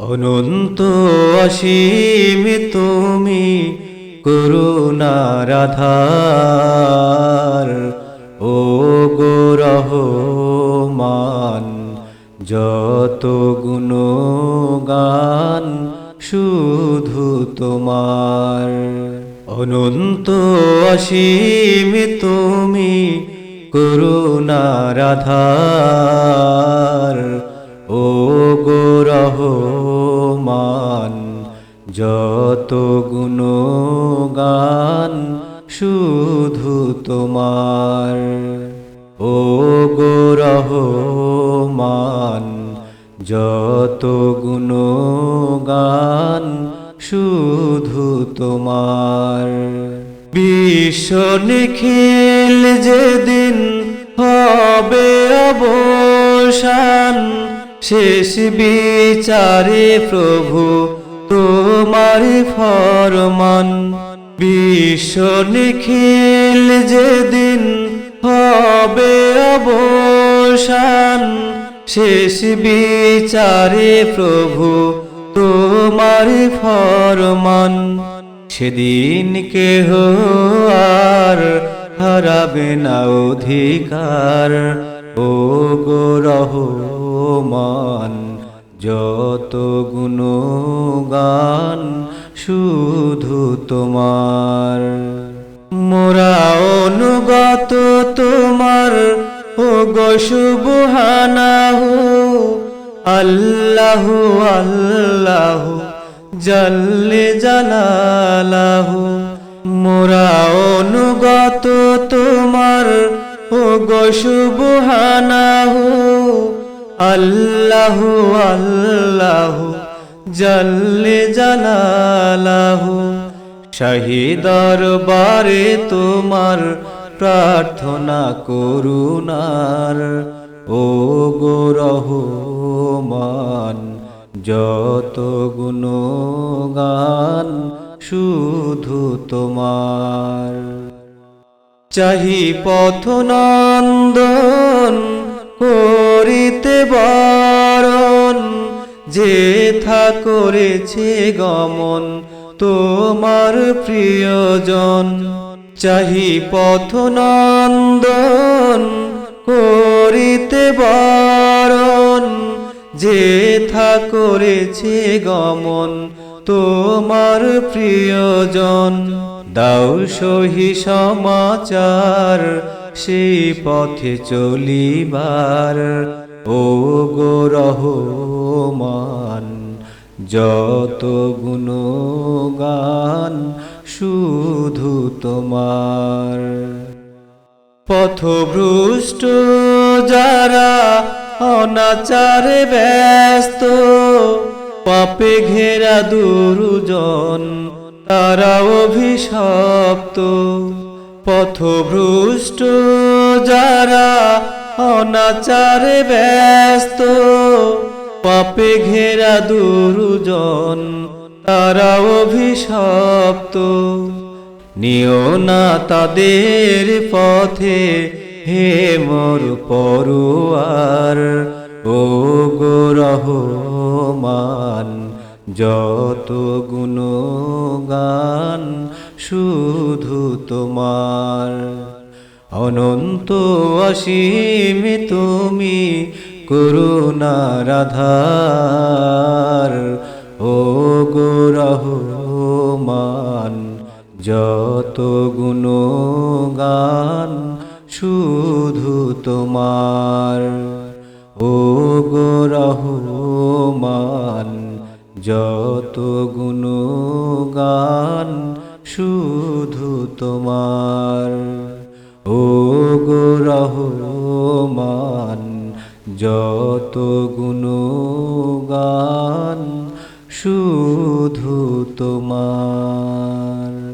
অনন্ত অসীম তুমি করুণার আধার ও গোরহ মান যত গুণগান শুধু তোমার। অনন্ত অসীম তুমি করুণার আধার ও গো রহমান যত গুণগান শুধু তোমার। ও রহমান, যত গুণগান শুধু তোমার। বিশ্ব নিখিল যেদিন হবে অবসান, শেষ বিচারে প্রভু তোমার ফরমান। বিশ্ব নিখিল যেদিন হবে অবসান, শেষ বিচারে প্রভু তোমার ফরমান। সেদিন কেহ আর হারাবে না অধিকার ও গো রহমান যত তোমার। মোরা অনুগত তোমার ও গো আল্লাহু আল্লাহু, জল্লে জালালাহু। মোরা অনুগত তোমার ও গো আল্লাহু আল্লাহু, জল্লে জালালাহু। শাহিদার বারে তোমার প্রার্থনা করুণার। ও গো রহমান, যত গুণগান শুধু তোমার। চাহি পথ নন্দন করিতে বরণ, যে থা করেছে গমন তোমার প্রিয়জন, চাহি পথ নন্দন করিতে বারণ। যে থা করেছে গমন তোমার প্রিয়জন, দাও সহি সমাচার, সেই পথে চলিবার। ও গো রহমান। যত গুণগান শুধু তোমার। পথভ্রষ্ট যারা অনাচারে ব্যস্ত, পাপে ঘেরা দুরুজন, তারা অভিশপ্ত। পথভ্রষ্ট যারা অনাচারে ব্যস্ত পাপে ঘেরা দুরুজন, তারা অভিশপ্ত। নিও না তাদের পথে হে মোর পড়ুয়ার ও গো রহমান, যত গুণগান শুধু তোমার। অনন্ত অসীম তুমি করুণার আধার ও গো রহমান, যত গুণগান শুধু তোমার, ও গো রহমান, যত গুণগান শুধু তোমার। যত গুণ গান শুধু তোমার।